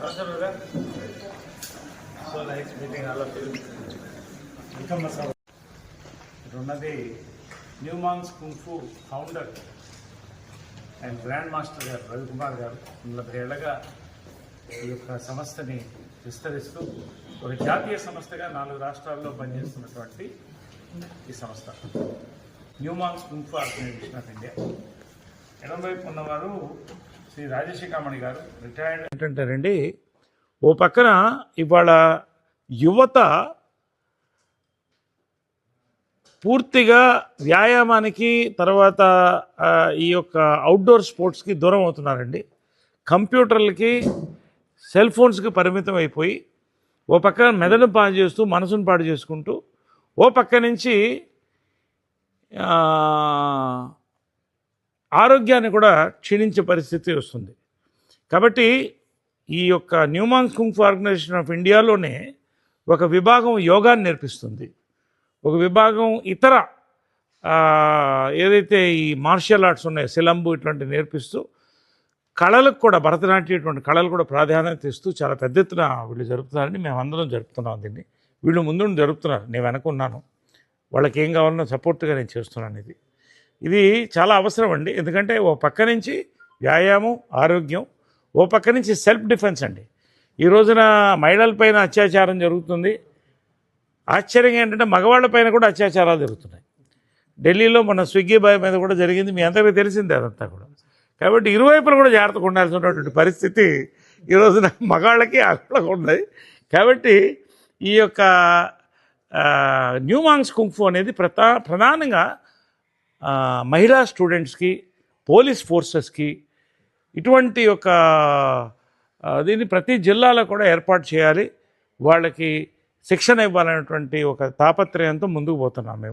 So So nice meeting all of you. Welcome, Masao. Kung fu founder and grand master గారు రవికుమార్ గారు నలభై ఏళ్ళగా ఈ యొక్క సంస్థని విస్తరిస్తూ ఒక జాతీయ సంస్థగా నాలుగు రాష్ట్రాల్లో పనిచేస్తున్నటువంటి ఈ సంస్థ న్యూమాన్స్ kung fu organization of India ఎడం వైపు ఉన్నవారు శ్రీ రాజశేఖరమణి గారు రిటైర్డ్ ఏంటంటారండి? ఓ పక్కన ఇవాళ యువత పూర్తిగా వ్యాయామానికి తర్వాత ఈ యొక్క అవుట్డోర్ స్పోర్ట్స్కి దూరం అవుతున్నారండి. కంప్యూటర్లకి సెల్ ఫోన్స్కి పరిమితం అయిపోయి ఓ పక్క మెదడును పాడు చేస్తూ మనసును పాడు చేసుకుంటూ ఓ పక్క నుంచి ఆరోగ్యాన్ని కూడా క్షీణించే పరిస్థితి వస్తుంది. కాబట్టి ఈ యొక్క న్యూమాన్ కుంఫ్ ఆర్గనైజేషన్ ఆఫ్ ఇండియాలోనే ఒక విభాగం యోగాన్ని నేర్పిస్తుంది. ఒక విభాగం ఇతర ఏదైతే ఈ మార్షల్ ఆర్ట్స్ ఉన్నాయో సిలంబు ఇట్లాంటివి నేర్పిస్తూ కళలకు కూడా భరతనాట్యం ఇటువంటి కళలు కూడా ప్రాధాన్యత ఇస్తూ చాలా పెద్ద ఎత్తున వీళ్ళు జరుపుతున్నారని మేము అందరం జరుపుతున్నాం దీన్ని. వీళ్ళు ముందు జరుపుతున్నారు. నేను వెనక ఉన్నాను. వాళ్ళకి ఏం కావాలన్నా సపోర్ట్గా నేను చేస్తున్నాను ఇది. ఇది చాలా అవసరం అండి. ఎందుకంటే ఓ పక్క నుంచి వ్యాయామం ఆరోగ్యం ఓ పక్క నుంచి సెల్ఫ్ డిఫెన్స్ అండి. ఈ రోజున మహిళలపైన అత్యాచారం జరుగుతుంది. ఆశ్చర్యంగా ఏంటంటే మగవాళ్ళ పైన కూడా అత్యాచారాలు జరుగుతున్నాయి. ఢిల్లీలో మన స్విగ్గీ బాయ్ మీద కూడా జరిగింది. మీ అందరికీ తెలిసిందే అదంతా కూడా. కాబట్టి ఇరువైపులు కూడా జాగ్రత్తగా ఉండాల్సినటువంటి పరిస్థితి ఈ రోజున మగాళ్ళకి ఆడవాళ్ళకి ఉన్నది. కాబట్టి ఈ యొక్క న్యూమాంగ్స్ కుంఫు అనేది ప్రధా ప్రధానంగా మహిళా స్టూడెంట్స్కి పోలీస్ ఫోర్సెస్కి ఇటువంటి ఒక దీన్ని ప్రతి జిల్లాలో కూడా ఏర్పాటు చేయాలి. వాళ్ళకి శిక్షణ ఇవ్వాలనేటువంటి ఒక తాపత్రయంతో ముందుకు పోతున్నాం మేము.